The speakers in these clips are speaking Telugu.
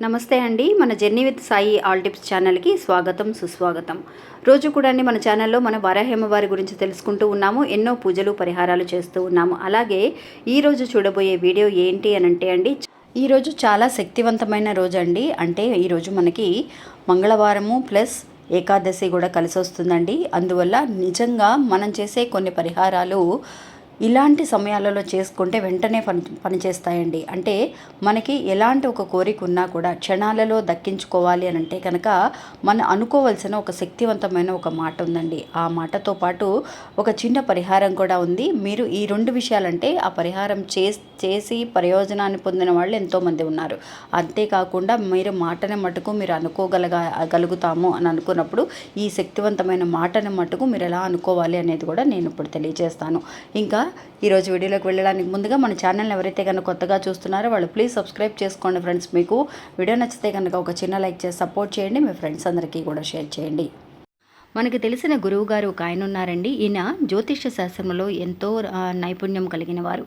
నమస్తే అండి. మన journey with Sai all tips ఛానల్కి స్వాగతం సుస్వాగతం. రోజు కూడా అండి మన ఛానల్లో మన వారాహేమవారి గురించి తెలుసుకుంటూ ఉన్నాము ఎన్నో పూజలు పరిహారాలు చేస్తూ ఉన్నాము. అలాగే ఈరోజు చూడబోయే వీడియో ఏంటి అని అంటే అండి ఈరోజు చాలా శక్తివంతమైన రోజు అండి. అంటే ఈరోజు మనకి మంగళవారము ప్లస్ ఏకాదశి కూడా కలిసి వస్తుందండి అందువల్ల నిజంగా మనం చేసే కొన్ని పరిహారాలు ఇలాంటి సమయాలలో చేసుకుంటే వెంటనే పని పనిచేస్తాయండి అంటే మనకి ఎలాంటి ఒక కోరిక ఉన్నా కూడా క్షణాలలో దక్కించుకోవాలి అని అంటే కనుక మనం అనుకోవలసిన ఒక శక్తివంతమైన ఒక మాట ఉందండి. ఆ మాటతో పాటు ఒక చిన్న పరిహారం కూడా ఉంది. మీరు ఈ రెండు విషయాలంటే ఆ పరిహారం చేసి చేసి ప్రయోజనాన్ని పొందిన వాళ్ళు ఎంతోమంది ఉన్నారు. అంతేకాకుండా మీరు మాటని మటుకు మీరు అనుకోగలగా గలుగుతాము అని అనుకున్నప్పుడు ఈ శక్తివంతమైన మాటని మటుకు మీరు ఎలా అనుకోవాలి అనేది కూడా నేను ఇప్పుడు తెలియజేస్తాను. ఇంకా ఈరోజు వీడియోలోకి వెళ్ళడానికి ముందుగా మన ఛానల్ని ఎవరైతే కనుక కొత్తగా చూస్తున్నారో వాళ్ళు ప్లీజ్ సబ్స్క్రైబ్ చేసుకోండి ఫ్రెండ్స్ మీకు వీడియో నచ్చితే కనుక ఒక చిన్న లైక్ చేసి సపోర్ట్ చేయండి. మీ ఫ్రెండ్స్ అందరికీ కూడా షేర్ చేయండి. మనకి తెలిసిన గురువు గారు ఒక ఆయన ఉన్నారండి. ఈయన జ్యోతిష్య శాస్త్రంలో ఎంతో నైపుణ్యం కలిగిన వారు.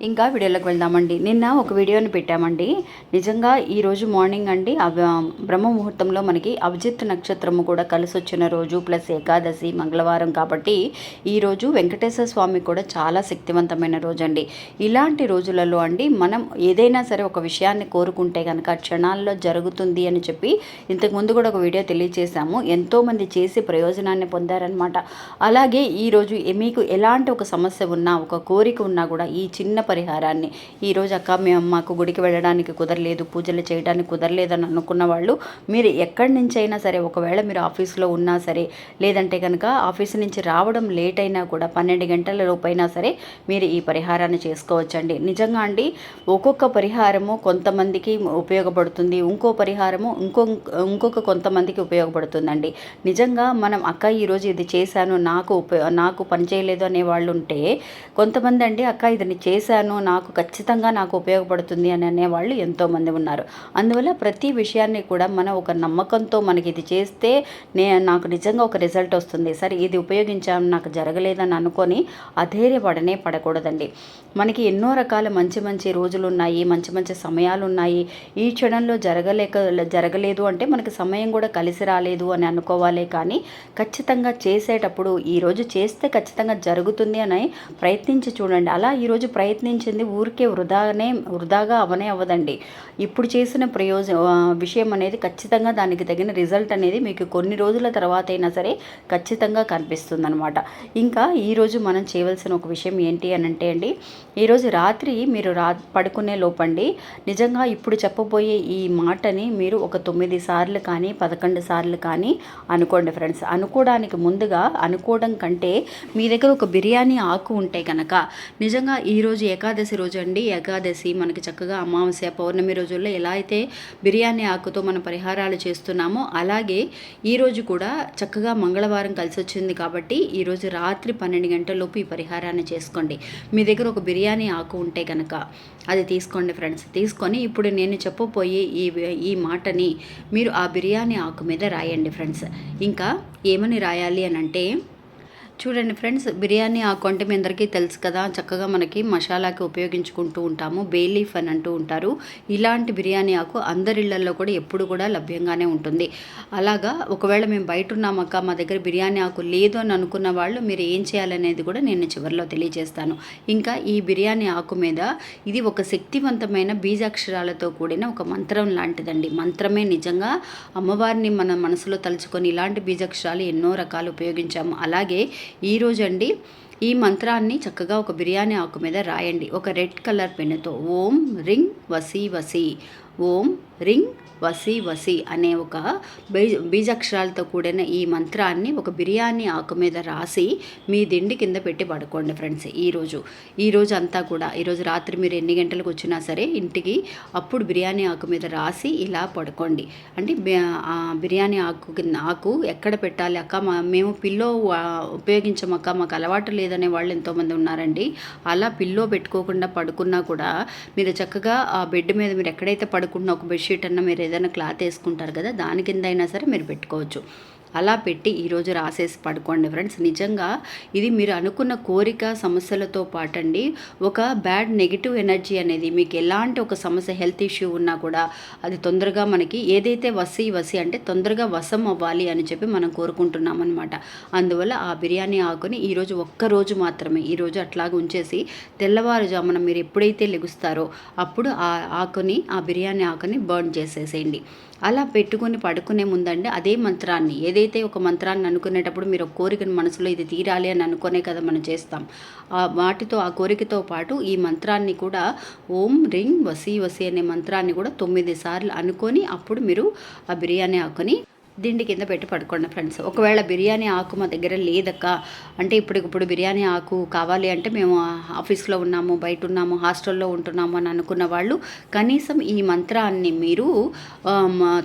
ఇంకా వీడియోలోకి వెళ్దామండి. నిన్న ఒక వీడియోని పెట్టామండి. నిజంగా ఈరోజు మార్నింగ్ అండి బ్రహ్మ ముహూర్తంలో మనకి అభిజిత్ నక్షత్రము కూడా కలిసి వచ్చిన రోజు ప్లస్ ఏకాదశి మంగళవారం కాబట్టి ఈరోజు వెంకటేశ్వర స్వామి కూడా చాలా శక్తివంతమైన రోజు అండి ఇలాంటి రోజులలో అండి మనం ఏదైనా సరే ఒక విషయాన్ని కోరుకుంటే కనుక క్షణాల్లో జరుగుతుంది అని చెప్పి ఇంతకు ముందు కూడా ఒక వీడియో తెలియజేశాము ఎంతోమంది చేసి ప్రయోజనాన్ని పొందారనమాట అలాగే ఈరోజు మీకు ఎలాంటి ఒక సమస్య ఉన్నా ఒక కోరిక ఉన్నా కూడా ఈ చిన్న పరిహారాన్ని. ఈరోజు అక్క మేము మాకు గుడికి వెళ్ళడానికి కుదరలేదు పూజలు చేయడానికి కుదరలేదని అనుకున్న వాళ్ళు మీరు ఎక్కడి నుంచి అయినా సరే ఒకవేళ మీరు ఆఫీస్లో ఉన్నా సరే లేదంటే కనుక ఆఫీస్ నుంచి రావడం లేట్ అయినా కూడా పన్నెండు గంటల లోపైనా సరే మీరు ఈ పరిహారాన్ని చేసుకోవచ్చండి. నిజంగా అండి ఒక్కొక్క పరిహారము కొంతమందికి ఉపయోగపడుతుంది ఇంకో పరిహారము ఇంకో ఇంకొక కొంతమందికి ఉపయోగపడుతుందండి. నిజంగా మనం అక్క ఈరోజు ఇది చేశాను నాకు ఉపయో నాకు పని చేయలేదు అనే వాళ్ళు ఉంటే కొంతమంది అండి అక్క ఇది చేశాను చేశాను నాకు ఖచ్చితంగా నాకు ఉపయోగపడుతుంది అని అనేవాళ్ళు ఎంతోమంది ఉన్నారు. అందువల్ల ప్రతి విషయాన్ని కూడా మనం ఒక నమ్మకంతో మనకి ఇది చేస్తే నే నాకు నిజంగా ఒక రిజల్ట్ వస్తుంది. సరే ఇది ఉపయోగించాము నాకు జరగలేదని అనుకొని అధైర్యపడనే పడకూడదండి. మనకి ఎన్నో రకాల మంచి మంచి రోజులు ఉన్నాయి మంచి మంచి సమయాలు ఉన్నాయి ఈ క్షణంలో జరగలేక జరగలేదు అంటే మనకి సమయం కూడా కలిసి రాలేదు అని అనుకోవాలి కానీ ఖచ్చితంగా చేసేటప్పుడు ఈరోజు చేస్తే ఖచ్చితంగా జరుగుతుంది అని ప్రయత్నించి చూడండి. అలా ఈరోజు ప్రయత్నించింది ఊరికే వృధానే వృధాగా అవనే అవ్వదండి. ఇప్పుడు చేసిన ప్రయోజన విషయం అనేది ఖచ్చితంగా దానికి తగిన రిజల్ట్ అనేది మీకు కొన్ని రోజుల తర్వాత అయినా సరే ఖచ్చితంగా కనిపిస్తుంది అనమాట ఇంకా ఈరోజు మనం చేయవలసిన ఒక విషయం ఏంటి అని అంటే అండి ఈరోజు రాత్రి మీరు రా పడుకునే లోపండి. నిజంగా ఇప్పుడు చెప్పబోయే ఈ మాటని మీరు ఒక తొమ్మిది సార్లు కానీ పదకొండు సార్లు కానీ అనుకోండి ఫ్రెండ్స్. అనుకోవడానికి ముందుగా అనుకోవడం కంటే మీ దగ్గర ఒక బిర్యానీ ఆకు ఉంటే కనుక నిజంగా ఈరోజు ఏకాదశి రోజు అండి ఏకాదశి మనకి చక్కగా అమావాస్య పౌర్ణమి రోజుల్లో ఎలా అయితే బిర్యానీ ఆకుతో మనం పరిహారాలు చేస్తున్నామో అలాగే ఈరోజు కూడా చక్కగా మంగళవారం కలిసి వచ్చింది కాబట్టి ఈరోజు రాత్రి పన్నెండు గంటలలోపు ఈ పరిహారాన్ని చేసుకోండి. మీ దగ్గర ఒక బిర్యానీ ఆకు ఉంటే కనుక అది తీసుకోండి ఫ్రెండ్స్. తీసుకొని ఇప్పుడు నేను చెప్పబోయే ఈ ఈ మాటని మీరు ఆ బిర్యానీ ఆకు మీద రాయండి ఫ్రెండ్స్. ఇంకా ఏమని రాయాలి అని అంటే చూడండి ఫ్రెండ్స్ బిర్యానీ ఆకు అంటే మీ అందరికీ తెలుసు కదా. చక్కగా మనకి మసాలాకి ఉపయోగించుకుంటూ ఉంటాము. బేలీఫ్ అని అంటూ ఉంటారు. ఇలాంటి బిర్యానీ ఆకు అందరిళ్ళలో కూడా ఎప్పుడు కూడా లభ్యంగానే ఉంటుంది. అలాగా ఒకవేళ మేము బయట ఉన్నామక్క మా దగ్గర బిర్యానీ ఆకు లేదు అని అనుకున్న వాళ్ళు మీరు ఏం చేయాలనేది కూడా నేను చివరిలో తెలియజేస్తాను. ఇంకా ఈ బిర్యానీ ఆకు మీద ఇది ఒక శక్తివంతమైన బీజాక్షరాలతో కూడిన ఒక మంత్రం లాంటిదండి. మంత్రమే నిజంగా అమ్మవారిని మన మనసులో తలుచుకొని ఇలాంటి బీజాక్షరాలు ఎన్నో రకాలు ఉపయోగించాము. అలాగే ఈరోజు అండి ఈ మంత్రాన్ని చక్కగా ఒక బిర్యానీ ఆకు మీద రాయండి. ఒక రెడ్ కలర్ పెన్నుతో ఓం రింగ్ వసి వసి ఓం రింగ్ వసి వసి అనే ఒక బీజ బీజాక్షరాలతో కూడిన ఈ మంత్రాన్ని ఒక బిర్యానీ ఆకు మీద రాసి మీ దిండి కింద పెట్టి పడుకోండి ఫ్రెండ్స్. ఈరోజు ఈరోజు అంతా కూడా ఈరోజు రాత్రి మీరు ఎన్ని గంటలకు వచ్చినా సరే ఇంటికి అప్పుడు బిర్యానీ ఆకు మీద రాసి ఇలా పడుకోండి. అంటే బిర్యానీ ఆకు కింద ఆకు ఎక్కడ పెట్టాలి? అక్క మా మేము పిల్లో ఉపయోగించమక్క అక్క మాకు అలవాటు లేదు లేదనే వాళ్ళు ఎంతోమంది ఉన్నారండి. అలా పిల్లో పెట్టుకోకుండా పడుకున్నా కూడా మీరు చక్కగా ఆ బెడ్ మీద మీరు ఎక్కడైతే పడుకుంటున్నా ఒక బెడ్షీట్ అన్న మీరు ఏదైనా క్లాత్ వేసుకుంటారు కదా దాని కింద అయినా సరే మీరు పెట్టుకోవచ్చు. అలా పెట్టి ఈరోజు రాసేసి పడుకోండి ఫ్రెండ్స్. నిజంగా ఇది మీరు అనుకున్న కోరిక సమస్యలతో పాటండి. ఒక బ్యాడ్ నెగిటివ్ ఎనర్జీ అనేది మీకు ఎలాంటి ఒక సమస్య హెల్త్ ఇష్యూ ఉన్నా కూడా అది తొందరగా మనకి ఏదైతే వసి వసి అంటే తొందరగా వశం అవ్వాలి అని చెప్పి మనం కోరుకుంటున్నాం అనమాట అందువల్ల ఆ బిర్యానీ ఆకుని ఈరోజు ఒక్క రోజు మాత్రమే ఈరోజు అట్లాగ ఉంచేసి తెల్లవారుజామున మీరు ఎప్పుడైతే లెగుస్తారో అప్పుడు ఆ ఆకుని ఆ బిర్యానీ ఆకుని బర్న్ చేసేసేయండి. అలా పెట్టుకొని పడుకునే ముందండి అదే మంత్రాన్ని. ఏదైతే ఒక మంత్రాన్ని అనుకునేటప్పుడు మీరు ఒక కోరికను మనసులో ఇది తీరాలి అని అనుకునే కదా మనం చేస్తాం. ఆ వాటితో ఆ కోరికతో పాటు ఈ మంత్రాన్ని కూడా ఓం రింగ్ వసి వసి అనే మంత్రాన్ని కూడా తొమ్మిది సార్లు అనుకొని అప్పుడు మీరు ఆ బిర్యానీ ఆకుని దిండి కింద పెట్టి పడుకోండి ఫ్రెండ్స్. ఒకవేళ బిర్యానీ ఆకు మా దగ్గర లేదక్క అంటే ఇప్పుడు ఇప్పుడు బిర్యానీ ఆకు కావాలి అంటే మేము ఆఫీస్లో ఉన్నాము బయట ఉన్నాము హాస్టల్లో ఉంటున్నాము అని అనుకున్న వాళ్ళు కనీసం ఈ మంత్రాన్ని మీరు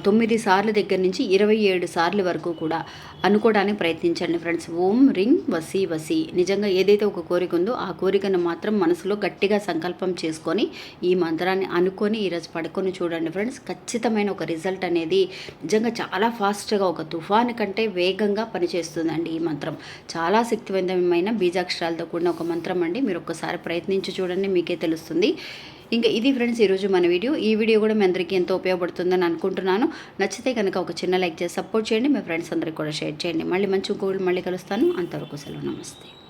తొమ్మిది సార్లు దగ్గర నుంచి ఇరవై ఏడు సార్లు వరకు కూడా అనుకోవడానికి ప్రయత్నించండి ఫ్రెండ్స్. ఓం రింగ్ వసి వసి. నిజంగా ఏదైతే ఒక కోరిక ఉందో ఆ కోరికను మాత్రం మనసులో గట్టిగా సంకల్పం చేసుకొని ఈ మంత్రాన్ని అనుకొని ఈరోజు పడుకొని చూడండి ఫ్రెండ్స్. ఖచ్చితమైన ఒక రిజల్ట్ అనేది నిజంగా చాలా ఫాస్ట్ ఫాస్ట్గా ఒక తుఫాను కంటే వేగంగా పనిచేస్తుందండి ఈ మంత్రం. చాలా శక్తివంతమైన బీజాక్షరాలతో కూడిన ఒక మంత్రం అండి. మీరు ఒక్కసారి ప్రయత్నించి చూడండి మీకే తెలుస్తుంది. ఇంకా ఇది ఫ్రెండ్స్ ఈరోజు మన వీడియో. ఈ వీడియో కూడా మీ అందరికీ ఎంతో ఉపయోగపడుతుందని అనుకుంటున్నాను. నచ్చితే కనుక ఒక చిన్న లైక్ చేసి సపోర్ట్ చేయండి. మీ ఫ్రెండ్స్ అందరికీ కూడా షేర్ చేయండి. మళ్ళీ మంచి ఇంకోటి మళ్ళీ కలుస్తాను. అంతవరకు సెలవు. నమస్తే.